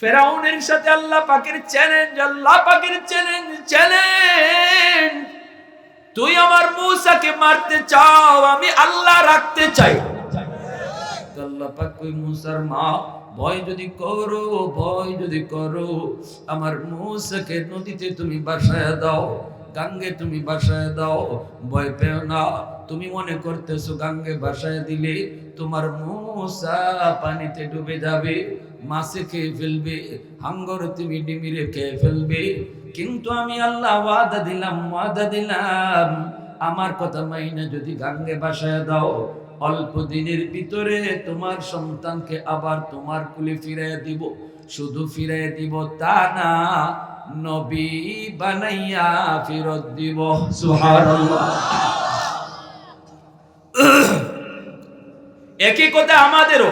ফেরাউনের সাথে আল্লাহ পাকের চ্যালেঞ্জ আল্লাহ পাকের চ্যালেঞ্জ চ্যালেঞ্জ তুই আমার মূসাকে মারতে চাও, আমি আল্লাহ রাখতে চাই। আল্লাহ পাক কই মূসার মা, ভয় যদি করো, ভয় যদি করো, আমার মূসাকে নদীতে তুমি বাসায় দাও, গাঙ্গে তুমি বাসায় দাও, ভয় পেও না। তুমি মনে করতেছো গাঙ্গে বাসায় দিলে তোমার মূসা পানিতে ডুবে যাবে মাছে ফেলবে, হাঙ্গর তুমি ডিমিরে খেয়ে ফেলবে? কিন্তু আমি আল্লাহ ওয়াদা দিলাম ওয়াদা দিলাম। আমার কথা মাইনা যদি গাঙ্গে বাসায় দাও, অল্প দিনের ভিতরে তোমার সন্তানকে আবার তোমার কুলে ফিরাই দিব। শুধু ফিরাই দিব তা না, নবী বানাইয়া ফিরত দিব। একই কথা আমাদেরও।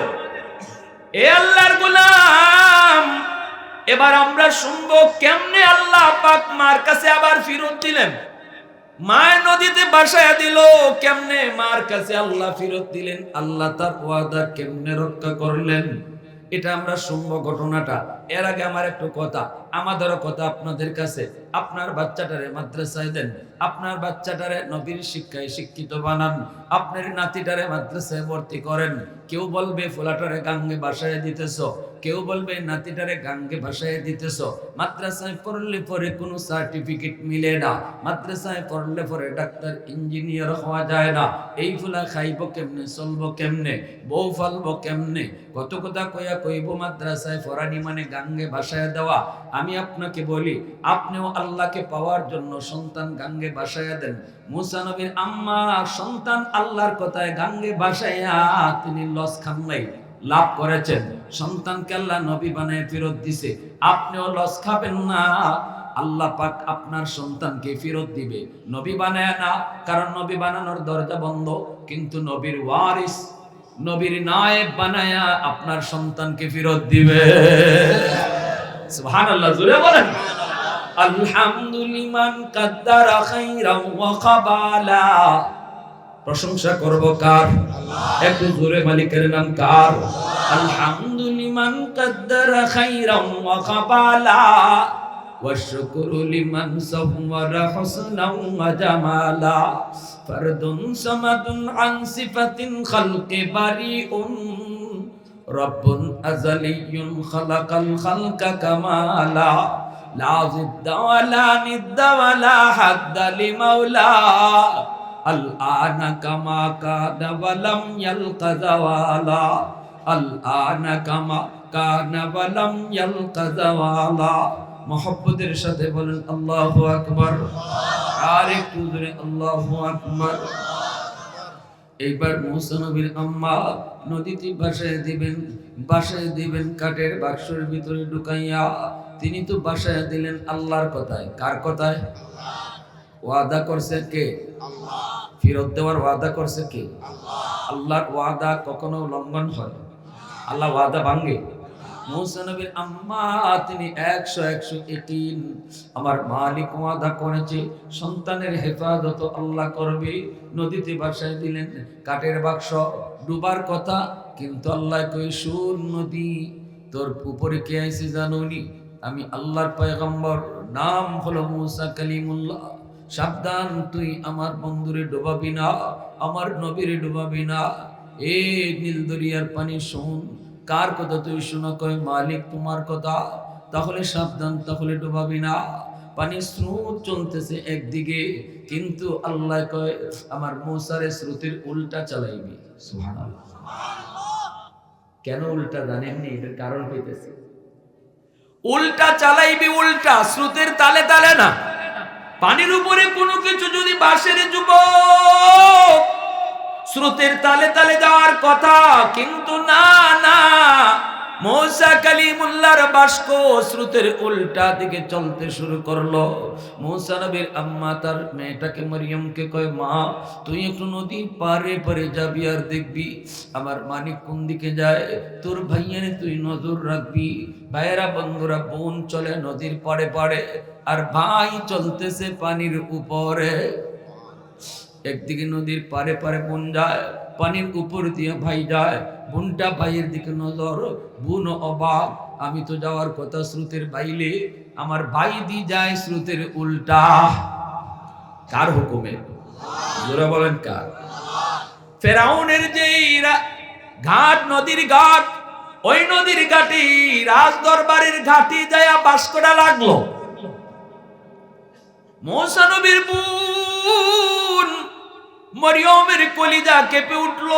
এ আল্লাহর গোলাম, এবার আমরা শুনব কেমনে আল্লাহ পাক মার কাছে আবার ফিরত দিলেন। মায়ের নদীতে বাসায় দিল, কেমনে মার কাছে আল্লাহ ফিরত দিলেন? আল্লাহ তার ওয়াদা কেমনে রক্ষা করলেন? এটা আমরা শুনব ঘটনাটা। এর আগে আমার একটু কথা, আমাদেরও কথা আপনাদের কাছে। আপনার বাচ্চাটারে মাদ্রাসায় দেন, আপনার বাচ্চাটারে নবীর শিক্ষায় শিক্ষিত বানান, আপনার নাতিটারে মাদ্রাসায় ভর্তি করেন। কেউ বলবে, ফোলাটারে গাঙ্গে বাসায় দিতেছ। কেউ বলবে, নাতিটারে গাঙ্গে ভাসায় দিতেছ। মাদ্রাসায় পড়লে পরে কোনো সার্টিফিকেট মিলে না। মাদ্রাসায় পড়লে পরে ডাক্তার, ইঞ্জিনিয়ার হওয়া যায় না। এই ফুলা খাইব কেমনে, চলবো কেমনে, বউ ফালবো কেমনে? কত কথা কইয়া কইব মাদ্রাসায় পড়ানি মানে গাঙ্গে ভাসায় দেওয়া, আমি আপনাকে বলি, আপনিও আল্লাহকে পাওয়ার জন্য সন্তান গাঙ্গে বাসায়া দেন। মুসা নবীর আম্মা সন্তান আল্লাহর কথায় গাঙ্গে বাসায়া তিনি লস খান নাই, লাভ করেছেন। সন্তানকে আল্লাহ নবী বানায় ফেরত দিছে, আপনিও লস খাবেন না। আল্লাহ পাক আপনার সন্তানকে ফেরত দিবে। নবী বানায় না, কারণ নবী বানানোর দরজা বন্ধ, কিন্তু নবীর ওয়ারিস নবীর নায়েব বানায়া আপনার সন্তানকে ফেরত দিবে। সুবহানাল্লাহ বলেন। আলহামদুলিমান কাদ্দারা ওয়া প্রশংসা করব কার? একটু জোরে মালিকের নাম কার? আলহামদুলিমান কাদ্দারা খাইরাম ওয়া কাবালা। والشكر لمن صور حسنا وجمالا فرد صمد عن صفة خلق بريء رب أزلي خلق الخلق كمالا لا ضد ولا ند ولا حد لمولا الآن كما كان ولم يلق زوالا الآن كما كان ولم يلق زوالا মহব্বতের সাথে বলেন, আল্লাহ আকবার। আর একটু জোরে, আল্লাহু আকবার। এইবার নবীর আম্মা নদীতে বাসায় দিবেন বাসায় দিবেন কাঠের বাক্সের ভিতরে ঢুকাইয়া। তিনি তো বাসায় দিলেন আল্লাহর কথায়। কার কথায়? ওয়াদা করছে কে? ফেরত দেওয়ার ওয়াদা করছে কে? আল্লাহর ওয়াদা কখনো লঙ্ঘন হয় আল্লাহ ওয়াদা ভাঙ্গে মুসা নবীর আম্মা, তিনি একশো একশো একিন আমার মালিক ওয়াদা করেছে, সন্তানের হেফাজত আল্লাহ করবে। নদীতে বাসায় দিলেন কাঠের বাক্স, ডুবার কথা, কিন্তু আল্লাহ কই সুর নদী, তোর উপরে কে আইছে জানুনি আমি আল্লাহর পয়গম্বর, নাম হলো মুসা কালিমুল্লাহ। সাবধান, তুই আমার বন্ধুরে ডোবাবি না, আমার নবীরে ডোবাবি না। এ নীল দরিয়ার পানি শোন কার কথা তুই শোনো? কয়, মালিক তোমার কথা। তাহলে সাবধান, তাহলে ডোবাবি না। পানি স্রোত চলতেছে একদিকে, কিন্তু আল্লাহ কয়, আমার মৌসারে স্রোতের উল্টা চালাইবি। কেন উল্টা জানেননি এটার কারণ হইতেছে। উল্টা চালাইবি উল্টা, স্রোতের তালে তালে না। পানির উপরে কোনো কিছু যদি বাসের যুবক স্রোতের তালে তালে যাওয়ার কথা। কিন্তু না না। মৌসা কালিমুল্লাহর বাস্ক স্রোতের উল্টা দিকে চলতে শুরু করল। মৌসা নবীর আম্মা তার মেয়েটাকে মরিয়মকে কয়, মা, তুই একটু নদী পারে পারে যাবি আর দেখবি আমার মানিক কোন দিকে যায়? তোর ভাইয়ারে তুই নজর রাখবি। ভাইয়েরা, বন্ধুরা, বোন চলে নদীর পাড়ে পাড়ে আর ভাই চলতেছে পানির উপরে। একদিকে নদীর পারে পারে বোন যায়, পানির উপর দিয়ে ভাই যায়। বোনটা ভাইয়ের দিকে নজর, বোন অবাক। আমি তো যাওয়ার কথা স্রোতের বাইলে আমার ভাই দি যায় স্রোতের উল্টা। কার হুকুমে? জোরা বলেন কার? ফেরাউনের রা- ঘাট, নদীর ঘাট, ওই নদীর ঘাটি রাজ দরবারের ঘাটি যায়া বাস করা লাগল। মৌসা নবীর বোন মরিয়মের কলিজা কেঁপে উঠল।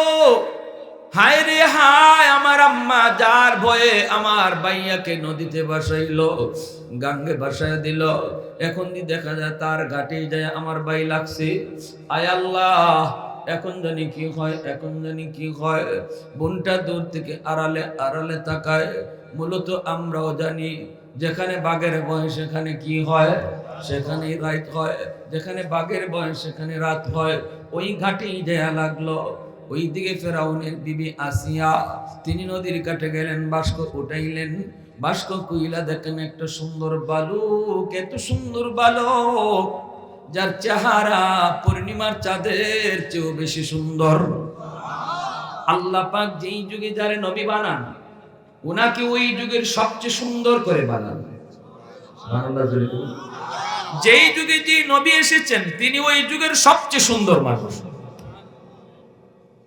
হায় রে হায়, আমার আম্মা যার ভয়ে আমার বাইয়াকে নদীতে বাসাইলো, গাঙ্গে বাসায় দিল। এখন দি দেখা যায় তার ঘাটে যায় আমার বাই লাগছে। আয় আল্লাহ, এখন জানি কি হয়, এখন জানি কি হয়। বোনটা দূর থেকে আড়ালে আড়ালে তাকায়। মূলত আমরাও জানি, যেখানে বাঘের বয়স সেখানে কি হয়, সেখানেই রাত হয়। যেখানে বাঘের বয়স, সেখানে রাত হয়। ওই ঘাটেই দেয়া লাগল। ওই দিকে ফেরাউনের বিবি আসিয়া, তিনি নদীর কাটে গেলেন বাস্ক উঠাইলেন। বাস্ক কুইলা দেখেন একটা সুন্দর বালুক, এত সুন্দর বালক, যার চেহারা পূর্ণিমার চাঁদের চেয়েও বেশি সুন্দর। আল্লাহ পাক যেই যুগে যারে নবী বানান ওনাকে ওই যুগের সবচেয়ে সুন্দর করে বানান। বলুন। যেই যুগে যে নবী এসেছেন, তিনি ওই যুগের সবচেয়ে সুন্দর মানুষ।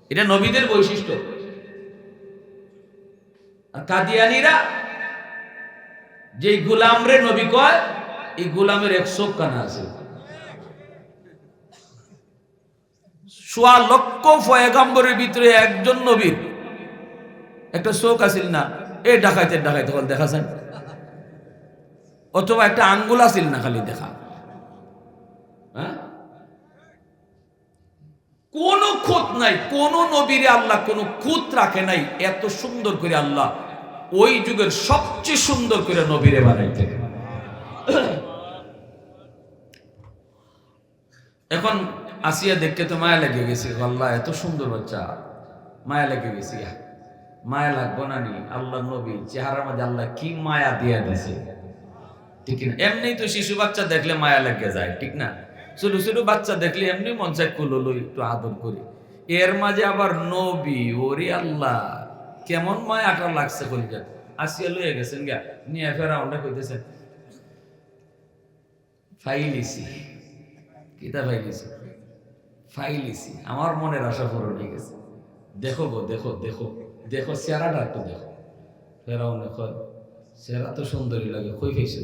এটা নবীদের বৈশিষ্ট্য। আর কাদিয়ানিরা যে গুলামরে নবী কয়, এই গুলামের এক চোখ কানা আছে। সোয়া লক্ষ ফয়গাম্বরের ভিতরে একজন নবীর একটা শোক আছিল না। এ ডাকাইতে ডাকাইতে হল দেখা যায় অথবা একটা আঙ্গুল আছিল না খালি দেখা। হ্যাঁ? কোন খুঁত নাই, কোন নবীরে আল্লাহ কোন খুঁত রাখে নাই, এত সুন্দর করে আল্লাহ ওই যুগের সবচেয়ে সুন্দর করে নবীরে বানাইতে এখন আসিয়া দেখতে তো মায়া লেগে গেছে, আল্লাহ এত সুন্দর বাচ্চা, মায়া লেগে গেছে মায়া লাগবো না নি, আল্লাহ নবী, চেহারার মধ্যে আল্লাহ কি মায়া দিয়া দিছে। ঠিক না। এমনি তো শিশু বাচ্চা দেখলে মায়া লেগে যায়, ঠিক না? ছোট ছোট বাচ্চা দেখলে এমনি মন চাই কুলো একটু আদর করি। এর মাঝে আবার নবী, ওরে আল্লাহ, কেমন মায়াটা লাগছে কলিজা আসিয়া লইয়া গেছেন গা, নিয়ে ফেরা ওটা কইতেছেন ফাইলিসি কিতা ফাইলিসি ফাইলিসি আমার মনের আশা পূরণ হয়ে গেছে। দেখো গো, দেখো দেখো দেখো, চেহারাটা একটু দেখো। ফেরাও কয় চেহারা তো সুন্দরী লাগে, কই ফেইছো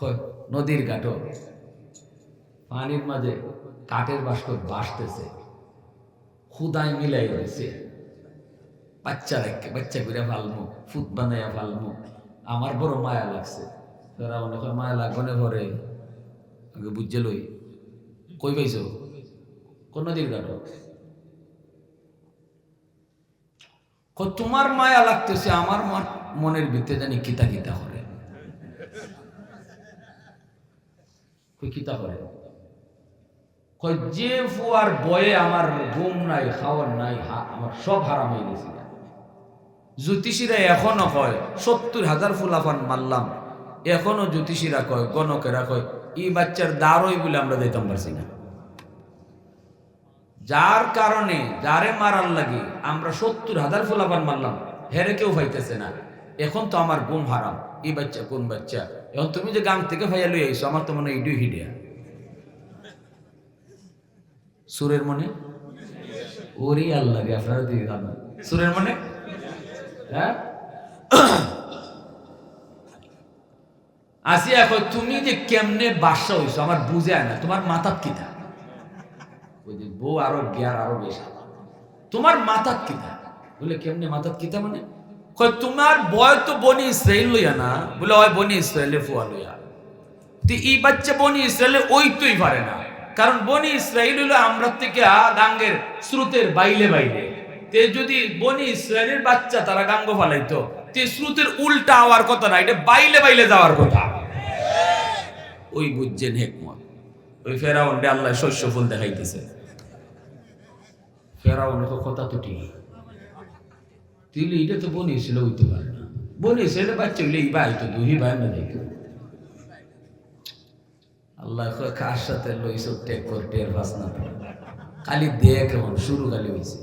কয় নদীর ঘাটও। পানির মাঝে কাঠের বাস্ক বাসতেছে খুদায় মিলাই রয়েছে। বাচ্চা রেখে, বাচ্চা করে ফালমু, ফুট বানাইয়া ফালমু। আমার বড় মায়া লাগছে। তারা মনে মায়া লাগনে ভরে। আগে বুঝছে লই। কই পাইছ কোন নদীর ঘাট তোমার মায়া লাগতেছে, আমার মন- মনের ভিতরে জানি কিতা কিতা করে। কিতা করে? যে ফুয়ার বয়ে আমার ঘুম নাই, খাওয়ার নাই আমার সব হারাম হয়ে গেছে। জ্যোতিষীরা এখনও কয়, সত্তর হাজার ফুলাফান মারলাম। এখনও জ্যোতিষীরা কয়, গণকেরা কয়, এই বাচ্চার দাঁড়ই বলে আমরা দিতাম পারছি না। যার কারণে যারে মারার লাগে, আমরা সত্তর হাজার ফুলাফান মারলাম, হেরে কেউ পাইতেছে না। এখন তো আমার ঘুম হারাম, এই বাচ্চা কোন বাচ্চা? এখন তুমি যে গান থেকে ভাইয়া লই আইছো, আমার তো মনে হয় হিডিয়া সুরের মনে? ওরে আল্লাহ রে, আপনারা দিয়ে দাম সুরের মনে? হ্যাঁ? আসিয়া কই তুমি যে কেমনে বাসা হইছো, আমার বুঝে না, তোমার মাথার কিতা? ওই যে, বউ আরও জ্ঞান আরও বেশি। তোমার মাথার কিতা? বলে, কেমনে মাথার কিতা মানে? কই তোমার বয় তো বনি ইসরাইল লইয়া না? বলে, ওই বনি ইসরাইলের ফুয়া লইয়া। তো এই বাচ্চা বনি ইসরায়েলের ওইতই পারে না। কারণ বনি ইসরায়েল হলো আমরা থেকে গাঙ্গের স্রোতের বাইলে বাইলে। তে যদি বনি ইসরায়েলের বাচ্চা তারা গাঙ্গ ফালাইতো, তে স্রোতের উল্টা হওয়ার কথা না, এটা বাইলে বাইলে যাওয়ার কথা। ওই বুঝছেন হেকমত। ওই ফেরাউন আল্লাহ শস্য ফুল দেখাইতেছে। ফেরাউন কথা তো ঠিক। তিলে এটা তো বনি ছিল হইতে পারে না। বনি ছেলে বাচ্চা হইলে ভাই তো দুই ভাই না দেখে। আল্লাহ কার সাথে লইছ টেক কর, টের পাস না। খালি দেখ কেমন শুরু খালি হয়েছে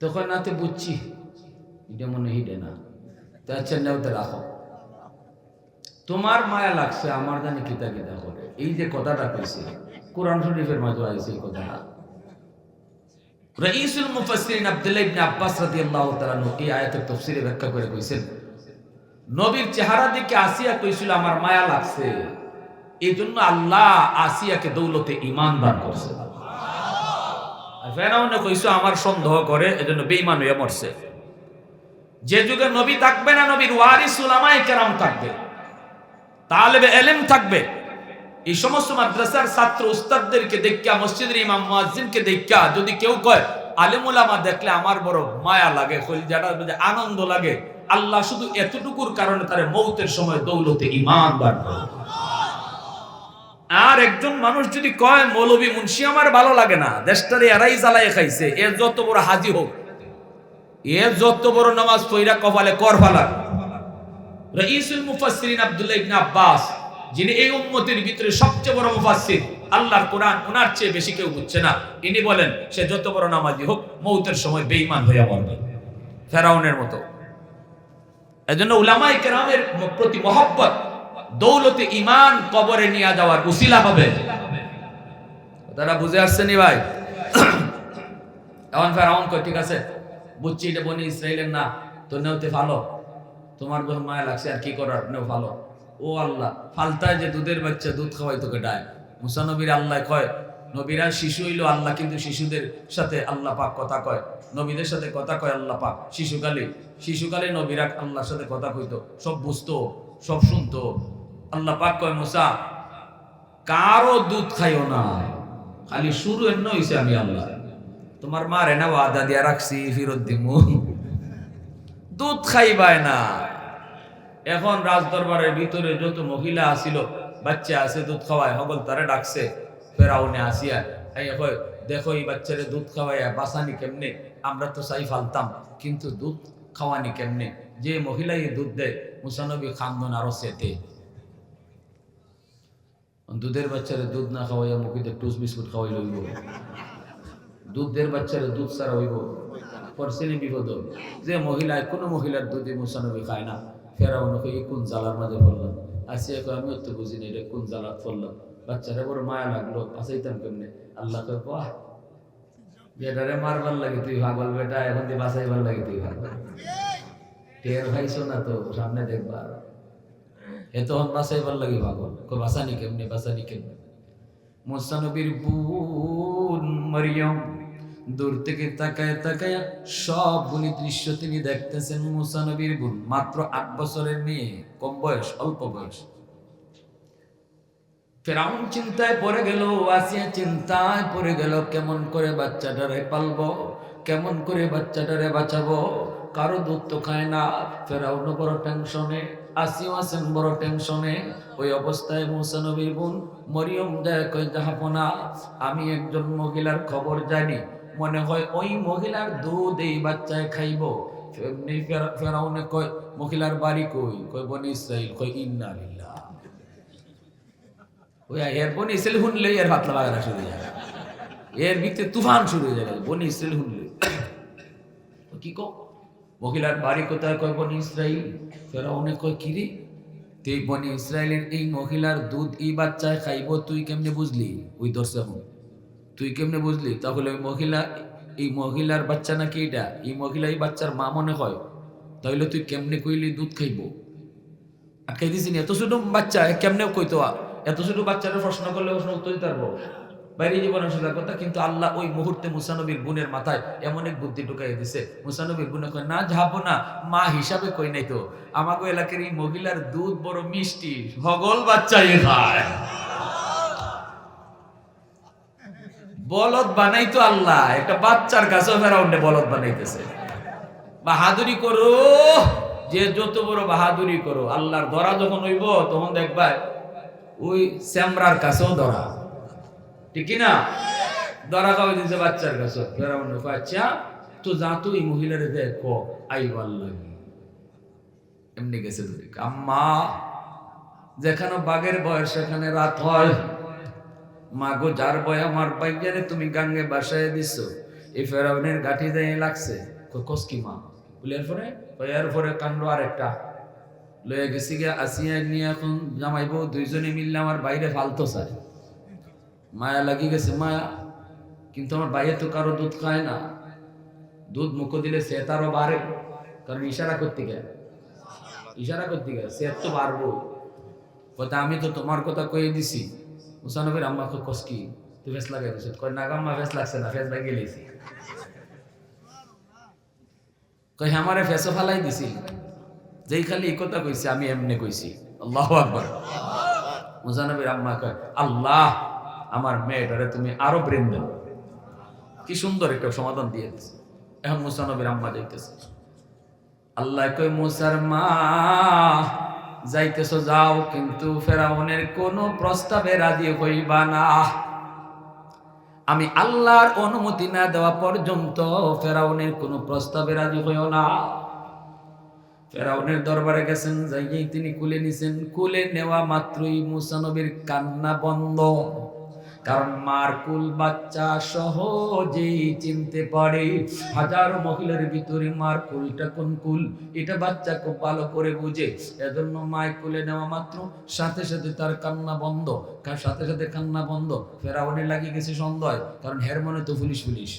তখন না তো বুঝছি, এটা মনে হিডে না। তো আচ্ছা নেও তো রাখো। তোমার মায়া লাগছে, আমার জানি কিতা কিতা করে। এই যে কথাটা কইছে, কোরআন শরীফের মাঝে আইছে এই কথাটা। রাইসুল মুফাসসিরিন আব্দুল্লাহ ইবনে আব্বাস রাদিয়াল্লাহু তাআলা এই আয়াতের তাফসীরে ব্যাখ্যা করে কইছেন, নবীর চেহারা দেখে আসিয়া কইছিল, আমার মায়া লাগছে। এই জন্য আল্লাহ আসিয়াকে দৌলতে ইমান দান করছে। ফেরাউনে কইছো, আমার সন্দেহ করে, এজন্য বেঈমান হয়ে মরছে। যে যুগে নবী থাকবে না, নবীর ওয়ারিস উলামায়ে কেরাম থাকবে। তালেবে এলেম থাকবে। এই সমস্ত মাদ্রাসার ছাত্র উস্তাদদেরকে দেখা মসজিদের ইমাম, মুয়াজ্জিনকে দেখা যদি কেউ কয় আলেম উলামা দেখলে আমার বড় মায়া লাগে যারা আনন্দ লাগে। আল্লাহ শুধু এতটুকুর কারণে তার মৌতের সময় দৌলতে ইমান করে। আর একজন মানুষ যদি কয়, মৌলবী মুন্সি আমার ভালো লাগে না, দেশটারে এরাই জ্বালায় খাইছে এর যত বড় হাজি হোক এর যত বড় নামাজ পইরা কপালে কর ফালা রাইসুল মুফাসসিরিন আব্দুল্লাহ ইবনে আব্বাস যিনি এই উম্মতের ভিতরে সবচেয়ে বড় মুফাসসির, আল্লাহর কোরআন ওনার চেয়ে বেশি কেউ বুঝছে না। ইনি বলেন, সে যত বড় নামাজি হোক, মৌতের সময় বেঈমান হইয়া মরবে। ফেরাউনের মতো। এজন্য উলামায়ে কেরামের প্রতি মহব্বত দৌলতে ইমান কবরে নিয়ে যাওয়ার উসিলা হবে। তারা বুঝে আসছেনি ভাই? এখন ফেরাউন কয়, ঠিক আছে, বুঝছি, এটা বনি ইসরায়েলের না তো নেওতে ভালো। তোমার মায়া লাগছে, আর কি করার? নেও ভালো। ও আল্লাহ, ফালতায় যে দুধের বাচ্চা দুধ খাওয়াই তোকে ডায় মুসা নবীর আল্লাহ কয়, নবীরা শিশু হইল আল্লাহ, কিন্তু শিশুদের সাথে আল্লাহ পাক কথা কয়। নবীদের সাথে কথা কয় আল্লাহ পাক, শিশুকালে। শিশুকালে নবীরা আল্লাহর সাথে কথা কইতো, সব বুঝতো, সব শুনতো। আল্লাহ পাক কয়, মুসা, কারও দুধ খাইও না। খালি শুরু এন্ন হইছে আমি আল্লাহ। তোমার মারে না ওয়াদা দিয়া রাখছি, ফিরত দিমু। দুধ খাইবায় না। এখন রাজদরবারের ভিতরে যত মহিলা আসিল, বাচ্চা আছে, দুধ খাওয়ায়, হগল তারে ডাকছে, ফেরাউনে আসিয়া, এই কয় দেখো এই বাচ্চারে দুধ খাওয়াইয়া বাসানি কেমনে? আমরা তো চাই ফালতাম, কিন্তু দুধ খাওয়ানি কেমনে? যে মহিলা এই দুধ দেয়, মুসানবী খান্দন আরও সেতে দুধের বাচ্চারে দুধ না খাওয়াইয়া মুখিতে টুস বিস্কুট খাওয়াই লইব। দুধের বাচ্চারে দুধ ছাড়া হইব। পরশিনী বিপদ যে মহিলায়, কোনো মহিলার দুধে মুসানবী খায় না। ফেরাও নাকি এই কোন জ্বালার মাঝে পড়লাম আসিয়া কয় আমি তো বুঝি না, এটা কোন জ্বালাত পড়লাম বাচ্চারা বড় মায়া লাগল, বাঁচাইতাম কেমনে? আল্লাহ কয়, বাহ, বেটারে মারবার লাগে, তুই ভাগল বেটা, এখন দিয়ে বাঁচাইবার লাগে তুই ভাগল টের ভাইছো না তো, সামনে দেখবা এ তখন বাঁচাইবার লাগে পাগল কো বাঁচানি কেমনে বাঁচানি কেমনে? মোসানবীর বোন মরিয়ম দূর থেকে তাকায় তাকায় সবগুলি দৃশ্য তিনি দেখতেছেন মুসানবীর বোন, মাত্র আট বছরের মেয়ে, কম বয়স, অল্প বয়স। ফেরাউন চিন্তায় পড়ে গেল আসিয়া চিন্তায় পড়ে গেল, কেমন করে বাচ্চাটারে পালবো, কেমন করে বাচ্চাটারে বাঁচাবো? কারও দুধ তো খায় না ফেরাউন বড় টেনশনে, আসিও আছেন বড় টেনশনে। ওই অবস্থায় মুসানবীর বোন, মরিয়ম দেয় কই জাহাপনা, আমি একজন মহিলার খবর জানি মনে হয় ওই মহিলার দুধ এই বাচ্চায় খাইব। ফেরাউনে কয়, মহিলার বাড়ি কই? বনি ইসরাইল। ইন্না লিল্লাহ। ওই এর বনি ইসরাইল শুনলে এর শুরু এর ভিতরে তুফান শুরু হয়ে যাবে, বনি ইসরাইল শুনলে কি কো মহিলার বাড়ি কোথায়? কয়, বনি ইসরাইল। ফেরাউনে কয়, কি রে? তুই বনি ইসরায়েলের এই মহিলার দুধ এই বাচ্চায় খাইব, তুই কেমনে বুঝলি? ওই দর্শক তুই কেমনে বুঝলি? তাহলে ওই মহিলা এই মহিলার বাচ্চা নাকি এটা এই মহিলা এই বাচ্চার মা মনে হয়। তাহলে তুই কেমনে কইলি দুধ খাইব? দিছি নি, এত ছোট বাচ্চা কেমনে কইতো? এত ছোট বাচ্চারা প্রশ্ন করলে প্রশ্ন উত্তর দিতে পারব বাইরে জীবনের সোজা কথা কিন্তু আল্লাহ ওই মুহূর্তে মুসানবীর গুণের মাথায় এমন এক বুদ্ধি ঢুকাই দিছে। মুসানবীর গুণে কয় না যাব না। মা হিসাবে কই নাই তো? আমাকে এলাকার এই মহিলার দুধ বড় মিষ্টি হগল বাচ্চাই খায়। বলদ বানাইতো আল্লাহ। একটা বাচ্চার কাছেও ফেরাউন্ডে বলদ বানাইতেছে। বাহাদুরি করো যে যত বড় বাহাদুরি করো আল্লাহর ধরা যখন হইব তখন দেখবা ওই স্যামরার কাছেও ধরা। ঠিক না ধরা খাওয়াই দিচ্ছে বাচ্চার কাছে। ফেরাউন কয়, আচ্ছা তো যা তো এই মহিলারে দেখো আইবার লাগে এমনি গেছে আম্মা যেখানে বাঘের বয়স সেখানে রাত হয়। মাগো, যার বয় আমার বাইজারে তুমি গাঙ্গে বাসায় দিছ। এই ফেরাউনের গাঠি দেয় লাগছে। কই, কস কি মা? বলে, এরপরে? এরপরে কাণ্ড আরেকটা। লয়ে গেছি গে আসিয়া নিয়ে এখন জামাইব দুইজনে মিললে আমার বাইরে ফালতো চায় মায়া লাগি গেছে, মায়া। কিন্তু আমার বাইরে তো কারও দুধ খায় না। দুধ মুখ দিলে সে তারও বাড়ে। কারণ ইশারা করতে গেলে ইশারা করতে গেলে সে তো বাড়বো। কথা আমি তো তোমার কথা কয়ে দিছি। মুসানবের আম্মা কই কস কি? তুই ফেস লাগাই দিছ। কয় নাগাম্মা ফেস লাগছে না ফেস লাগিয়ে লিছি। কই আমারে ফেসও ফালাই দিছিল। যেই খালি এই কথা কইছে, আমি এমনি কইছি আল্লাহ আকবার মুসানবের আম্মা কয়, আল্লাহ আমার মেয়েটারে তুমি আরও ব্রেন দাও কি সুন্দর একটা সমাধান দিয়ে দিছে। এখন মুসানবের আম্মা যাইতেছে। আল্লাহ কই মুসার মা যাইতেছো যাও, কিন্তু ফেরাউনের কোন প্রস্তাবে রাজি হইবা না। আমি আল্লাহর অনুমতি না দেওয়া পর্যন্ত ফেরাউনের কোন প্রস্তাবে রাজি হইও না। ফেরাউনের দরবারে গেছেন, যাইয়েই তিনি কুলে নিছেন। কুলে নেওয়া মাত্রই মুসানবীর কান্না বন্ধ। কারণ মার কুল বাচ্চা সহজেই চিনতে পারে। হাজার মহিলার ভিতরে মার কুলটা কোন কুল? এটা বাচ্চা খুব ভালো করে বুঝে। এজন্য মায় কুলে নেওয়া মাত্র। সাথে সাথে তার কান্না বন্ধ। সাথে সাথে কান্না বন্ধ? ফেরাউনে লাগিয়ে গেছে সন্দেহ। কারণ হের মনে তো পুলিশ পুলিশ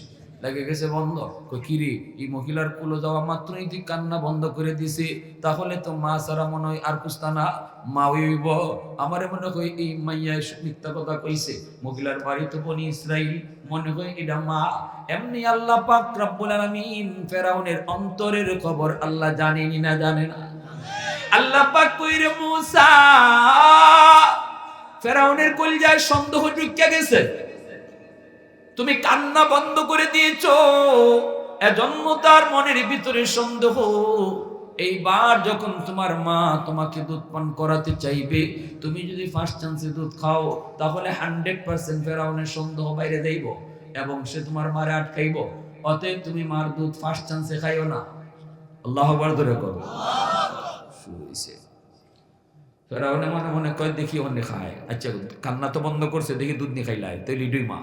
লাগে গেছে বন্ধ। কিরে এই মহিলার কুলো যাওয়া মাত্রই তুই কান্না বন্ধ করে দিছে, তাহলে তো মা সারা মনে হয় আর কুস্তানা মা হইব। আমারে মনে হয় এই মাইয়া মিথ্যা কথা কইছে। মহিলার বাড়ি তো বনি ইসরাইল, মনে হয় এটা মা। এমনি আল্লাহ পাক রব্বুল আলামিন ফেরাউনের অন্তরের খবর আল্লাহ জানেনি না জানে না। আল্লাহ পাক কইরে মুসা, ফেরাউনের কলজায় সন্দেহ ঢুকিয়া গেছে? তুমি কান্না বন্ধ করে দিয়েছ। এজন্য তার মনের ভিতরে সন্দেহ। এইবার যখন তোমার মা তোমাকে দুধ পান করাতে চাইবে, তুমি যদি ফার্স্ট চান্সে দুধ খাও, তাহলে হান্ড্রেড পার্সেন্ট ফেরাউনের সন্দেহ বাইরে দেইব এবং সে তোমার মারে আটকাইব। অতএব তুমি মার দুধ ফার্স্ট চান্সে খাইও না। আল্লাহ ধরে করো। ফেরাউনে মনে মনে কয় দেখি অন্য খায়। আচ্ছা কান্না তো বন্ধ করছে, দেখি দুধ নিয়ে খাইলাই তাই লিডুই মা।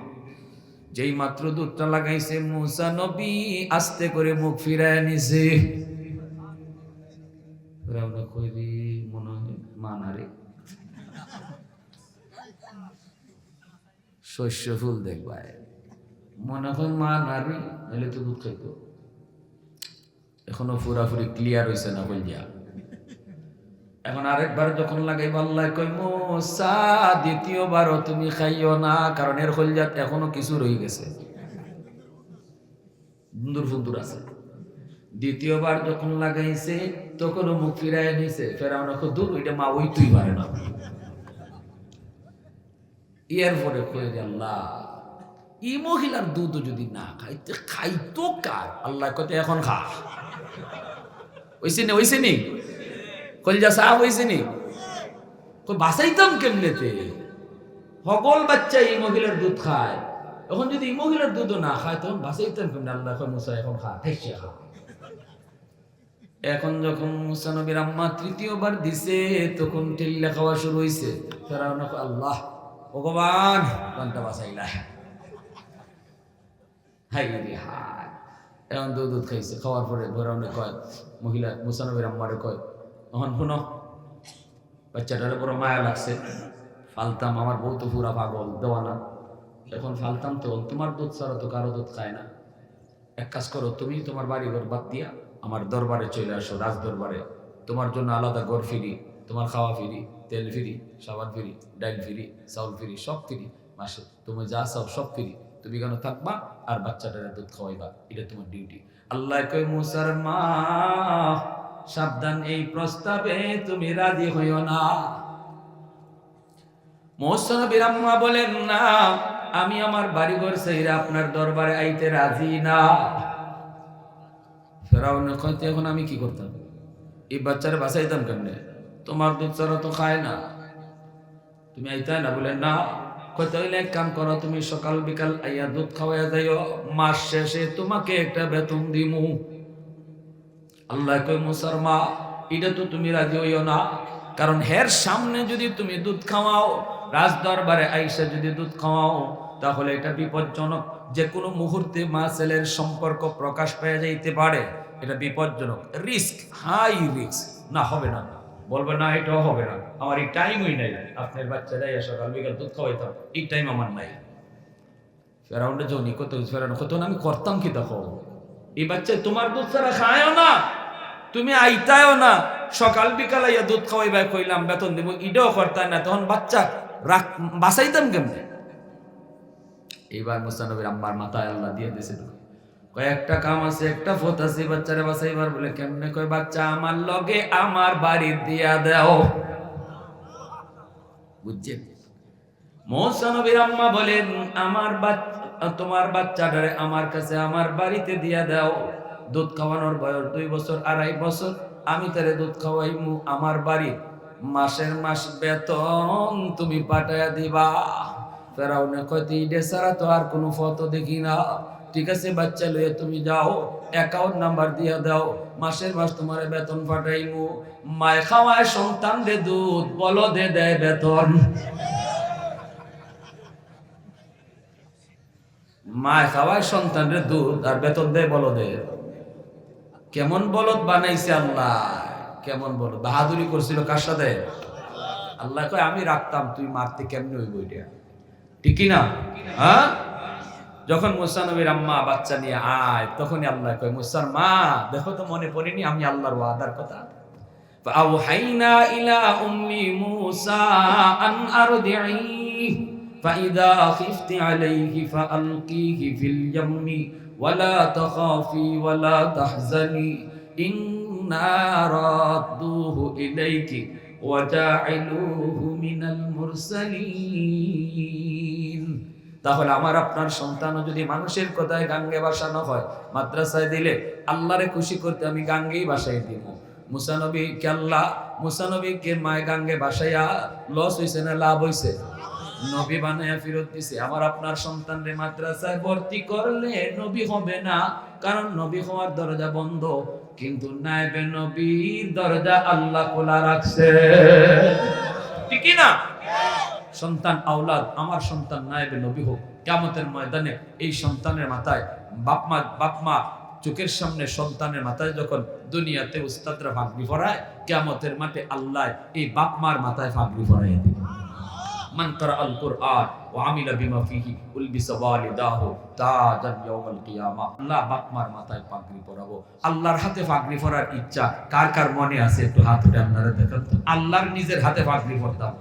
যেই মাত্র দুধটা লাগাইছে, মুসা নবী আস্তে করে মুখ ফিরায় নিছে। মনে হয় মানারে শস্য ফুল দেখবায় মনে হয় মা নারী নাহলে তো দুধ খাইতো। এখনও পুরাপুরি ক্লিয়ার হয়েছে না বলিয়া এখন আরেকবার যখন লাগাই আল্লাহ কই মোসা, দ্বিতীয়বারও তুমি খাইও না, কারণ এর হলজাত এখনও কিছু রয়ে গেছে। সুন্দর সুন্দর আছে। দ্বিতীয়বার যখন লাগাইছে, তখনও মুখ ফিরায় নিছে। ফেরাও না দূর ওইটা মা ওই তুই পারে না। ইয়ার পরে কয়ে আল্লাহ, ই মহিলার দুধ যদি না খাইতে খাইতো কার? আল্লাহ কত এখন খা। ওইসে নি ওইসে নি? কলজা সাহাব হয়েছে নি? বাসাইতাম কেমনেতে? সকল বাচ্চা এই মহিলার দুধ খায়। এখন যদি এই মহিলার দুধও না খায় তখন বাসাইতাম কেমনে? আল্লাহ মুসা এখন খা ঠেসে খা। এখন যখন মুসা নবীর আম্মা তৃতীয়বার দিছে তখন টেল্লা খাওয়া শুরু হয়েছে কয়, আল্লাহ ভগবান গানটা বাসাইলা হাই হাই। এখন দুধ দুধ খাইছে। খাওয়ার পরে ফেরাউনে কয় মহিলা মুসা নবীর আম্মারে কয় তখন শুনো বাচ্চাটার উপর মায়া লাগছে। ফালতাম, আমার বউ তো পুরা পাগল দেওয়া না এখন ফালতাম তো তোমার দুধ ছাড়া তো কারও দুধ খায় না। এক কাজ করো, তুমি তোমার বাড়ি ঘর বাদ দিয়া আমার দরবারে চলে আসো, রাজ দরবারে। তোমার জন্য আলাদা ঘর ফিরি, তোমার খাওয়া ফিরি, তেল ফিরি, সাবান ফিরি, ডাইল ফিরি, চাউল ফিরি, সব ফিরি মাসে। তুমি যা চাও সব ফিরি। তুমি কেন থাকবা আর বাচ্চাটারে দুধ খাওয়াইবা? এটা তোমার ডিউটি আল্লাহ কই মুসার মা সাবধান এই প্রস্তাবে তুমি রাজি হইও না। মোহসনবীর আম্মা বলেন, না, আমি আমার বাড়িঘর সেইরা আপনার দরবারে আইতে রাজি না। ফেরাউন কইতে এখন আমি কি করতাম? এই বাচ্চারা বাঁচাইতাম কেমনে? তোমার দুধ ছাড়া তো খায় না। তুমি আইতাই না বলে, না কইতে হইলে এক কাম করো, তুমি সকাল বিকাল আইয়া দুধ খাওয়াইয়া যাইও। মাস শেষে তোমাকে একটা বেতন দিমু। আল্লাহ কই মুসার মা এটা তো তুমি রাজি হইও না। কারণ হের সামনে যদি তুমি দুধ খাওয়াও রাজ দরবারে আইসা যদি দুধ খাওয়াও, তাহলে এটা বিপজ্জনক। যে কোনো মুহূর্তে মা ছেলের সম্পর্ক প্রকাশ পেয়ে যাইতে পারে, এটা বিপজ্জনক। রিস্ক হাই রিস্ক না, হবে না। বলবে, না, এটাও হবে না। আমার এই টাইমই নাই। আপনার বাচ্চা যাই সকাল বিকাল দুধ খাওয়াইতাম। এই টাইম আমার নাই। ফেরাউন্ডে যৌনি কত ফেরাউন্ড কত আমি করতাম কি দেখো? এই বাচ্চা তোমার দুধ ছাড়া খায়ও না। তুমি আইতায়ও না, সকাল বিকাল আইয়া দুধ খাওয়াইবাই কইলাম, বেতন দিব, ইডাও করতাম না, তখন বাচ্চা রাখ, বাঁচাইতাম কেমনে? এইবার মুস্তানবীর আম্মার মাথায় আল্লাহ দিয়ে দিয়েছে কয়েকটা কাম আছে, একটা ফত আছে বাচ্চারে বলে কেমনে কয়, বাচ্চা, আমার লগে আমার বাড়ি দিয়া দাও। বুঝছেন? মৌসানবীর আম্মা বলেন, আমার বাচ্চা, তোমার বাচ্চাটারে আমার কাছে, আমার বাড়িতে দিয়া দাও। দুধ খাওয়ানোর বয়স দুই বছর, আড়াই বছর, আমি তারে দুধ খাওয়াইমু আমার বাড়ি। মাসের মাস বেতন তুমি পাঠাইয়া দিবা। ফেরাউনে কয়তি ছাড়া তো আর কোনো ফটো দেখি না। ঠিক আছে, বাচ্চা লয়ে তুমি যাও অ্যাকাউন্ট নাম্বার দিয়া দাও, মাসের মাস তোমার বেতন পাঠাইমু। মায় খাওয়ায় সন্তান দে দুধ, বলো দে দেয় বেতন। মায় খাওয়ায় সন্তানের দুধ, আর বেতন দেয় বলদের কেমন বলদ বানাইছে আল্লাহ কেমন বলদ বাহাদুরি করছিল কার সাথে আল্লাহ কয় আমি রাখতাম তুই মারতে কেমনি ওই বইটা ঠিকই না হ্যাঁ যখন মুসা নবীর আম্মা বাচ্চা নিয়ে আয় তখনই আল্লাহ কয় মুসার মা দেখো তো মনে পড়েনি আমি আল্লাহর ওয়াদার কথা فأوحينا إلى أم موسى أن أرضعيه فإذا خفت عليه فألقيه في اليم ولا تخافي ولا تحزني إنا رادوه إليك وجاعلوه من المرسلين তাহলে আমার আপনার সন্তানও যদি মানুষের কথায় গাঙ্গে বাসানো হয় মাদ্রাসায় দিলে আল্লাহরে খুশি করতে আমি গাঙ্গেই বাসায় দিব মুসানবী কে আল্লাহ মুসানবী কে মায় গাঙ্গে বাসাইয়া লস হইছে না লাভ হইছে নবী বানায়া ফেরত দিছে। আমার আপনার সন্তানরে মাদ্রাসায় ভর্তি করলে নবী হবে না, কারণ নবী হওয়ার দরজা বন্ধ। কিন্তু নাইবে নবীর দরজা আল্লাহ খোলা রাখছে। ঠিকই না সন্তান আওলাদ, আমার সন্তান নাইবে নবী হোক কেমতের ময়দানে এই সন্তানের মাথায় বাপ বাপমা বাপমা চোখের সামনে সন্তানের মাথায় যখন দুনিয়াতে উস্তাদরা ফাগরি ফরায় কেমতের মাঠে আল্লাহ এই বাপমার মাথায় ফাগরি ফরাই দিবে। মান করা আল কোরআন ও আমিলা বিমা ফিহি উলবিসা ওয়ালিদাহু তাজান ইয়াউমাল কিয়ামা। আল্লাহ বাপমার মাথায় পাগড়ি পরাবো। আল্লাহর হাতে পাগড়ি পরার ইচ্ছা কার কার মনে আছে? একটু হাত উঠে আপনারা দেখেন আল্লাহর নিজের হাতে পাগড়ি পরতাম।